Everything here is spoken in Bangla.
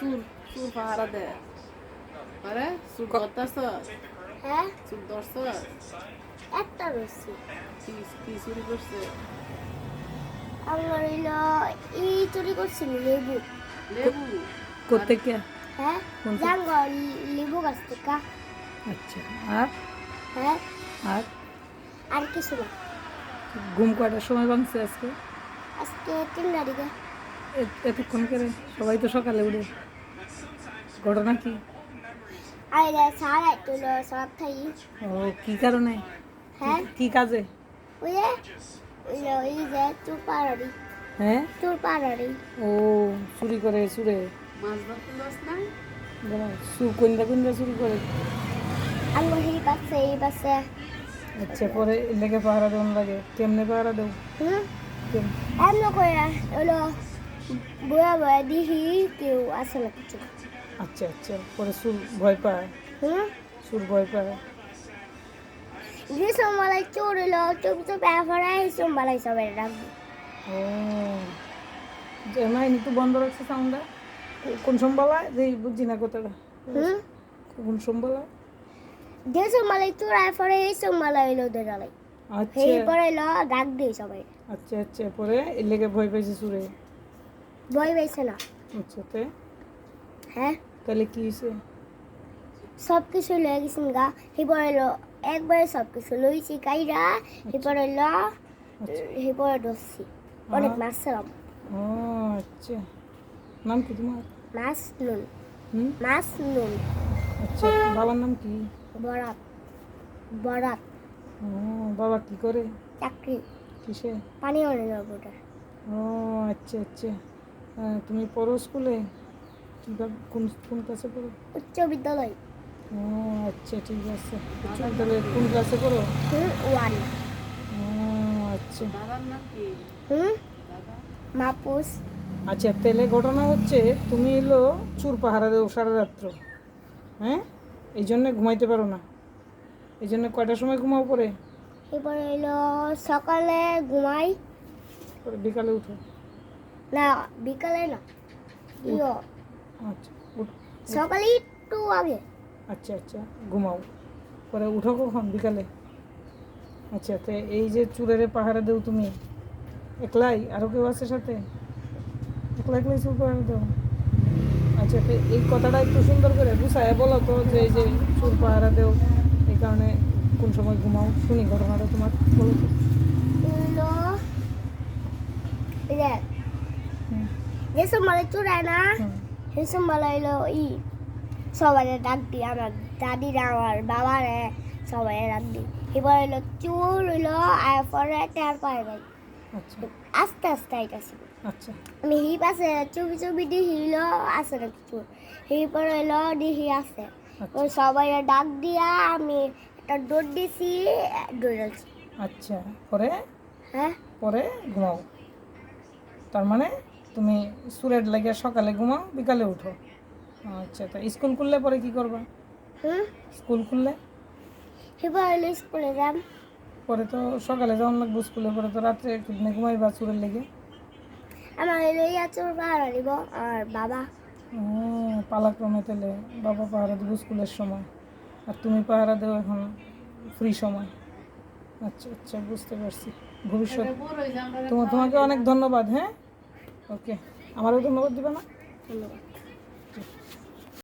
সুর সুর পাহারা দে। আরে সুর ধরতাছ? হ্যাঁ? সুর ধরছ? একটা রয়েছে কি কি চুরি করছে? আমার হইল এই চুরি করছিল লেবু। লেবু? হ্যাঁ? কোন থেকে? জাঙ্গ লেবু গাছ থেকে। আচ্ছা আর? হ্যাঁ? আর? আর কিছু না। ঘুম কয়টার সময় ভাঙছে আজকে? আজকে তিনটা দিকে। এতক্ষণ করে সবাই তো সকালে উঠে। ঘটনা কি? আইলে সারা তুলো সব থাই ও কি কারণে? হ্যাঁ? কি কাজে? ওই ওই যে চুর পাড়ারি হ্যাঁ? চুর পাড়ারি ও চুরি করে চুরে? মাছ ধরতে যাস না চুর কোনটা কোনটা চুরি করে? আঙ্গ এই পাশে এই পাশে আচ্ছা পরে লেগে পাহারা দেওয়ান লাগে। কেমনে পাহারা দেও? হুম? এমন করে হলো বয়া বয়া দিহি কেউ আসে না কিছু। আচ্ছা আচ্ছা পরে চুর ভয় পায়। হুম চুর ভয় পায়। গ্রীষ্ম মালাই চোর হলো চুপ চুপ এফারাই সোমবালাই সবাই রাখব ও যে এমনি তো বন্ধ রাখছে সাউন্ডটা কোন সম্বালা যে বুঝছি না কথাটা। হুম? কোন সম্বালা গ্রীষ্ম মালাই চোর এফারাই সোমবালাই হইল দেরালাই আচ্ছা। পরে হলো ডাক দিই সবাই আচ্ছা আচ্ছা পরে এর লেগে ভয় পাইছে চুরে ভয় পাইছে না। আচ্ছা তে? হ্যাঁ? তাহলে কি হয়েছে? সব কিছু লয়ে গেছেন গা। এরপর হলো একবারে সব কিছু লইছি কাইরা এরপর হলো এরপরে ধরছি। অনেক মাছ ছিলাম ও আচ্ছা। নাম কি তোমার? মাছ নুন। মাছ নুন। আচ্ছা বাবার নাম কি? বরাত। বরাত। ও বাবা কি করে? চাকরি। কিসে? পানি অনেক ও আচ্ছা আচ্ছা। তুমি পড়ো স্কুলে? কি কোন কোন ক্লাসে পড়ো? উচ্চ বিদ্যালয়। ও আচ্ছা ঠিক আছে। উচ্চ বিদ্যালয়ে কোন ক্লাসে পড়ো? হুম ওয়ান ও আচ্ছা। দাদার নাম কি? হুম মাপুস। আচ্ছা তেলে ঘটনা হচ্ছে তুমি এলো চুর পাহারা দেও সারা রাত্র। হ্যাঁ? এই জন্য ঘুমাইতে পারো না। এই জন্য কয়টার সময় ঘুমাও পরে? এরপরে হলো সকালে ঘুমাই। বিকালে উঠো। না বিকালে না আচ্ছা সকালে একটু আগে। আচ্ছা আচ্ছা ঘুমাও। পরে উঠো কখন? বিকালে? আচ্ছা তো এই যে চুরের পাহারা দেও তুমি একলাই? আরও কেউ আছে সাথে? একলা একলাই চুর পাহারা দেও? আচ্ছা তো এই কথাটা একটু সুন্দর করে বুঝায় বলো তো যে এই যে চুর পাহারা দেও এই কারণে কোন সময় ঘুমাও? শুনি ঘটনাটা তোমার বলো তো। যে সময় চুরায় না সময় হলো ই সবাই ডাক দিই আমার দাদিরা আমার বাবারে সবাই ডাক দিই এবার হলো চুর হইল আর পরে টের পায় নাই। আচ্ছা। আস্তে আস্তে আইতাছি। আচ্ছা। আমি হি পাশে চুপি চুপি দিহি হইল আছে না কিছু হি পরে হইল দিহি আছে। আচ্ছা। ওই সবাই ডাক দিয়া আমি একটা দৌড় দিছি দৌড়াচ্ছি আচ্ছা পরে? হ্যাঁ? পরে ঘুমাও। তার মানে? তুমি সুরেট লাগিয়ে সকালে ঘুমাও বিকালে উঠো। আচ্ছা তা স্কুল খুললে পরে কি করবা? স্কুল খুললে? স্কুলে যাম। পরে তো সকালে যখন লাগবো স্কুলে পরে তো রাত্রে কিডনে ঘুমাইবা চুরের লেগে। আমার ইয়া চোর পাহাড় দিব আর বাবা। পালাক্রমে তাহলে বাবা পাহারা দেবো স্কুলের সময়। আর তুমি পাহারা দেও এখন ফ্রি সময়। আচ্ছা আচ্ছা বুঝতে পারছি। ভবিষ্যৎ তোমাকে অনেক ধন্যবাদ হ্যাঁ? ওকে। আমারও ধন্যবাদ দিবে না? ধন্যবাদ।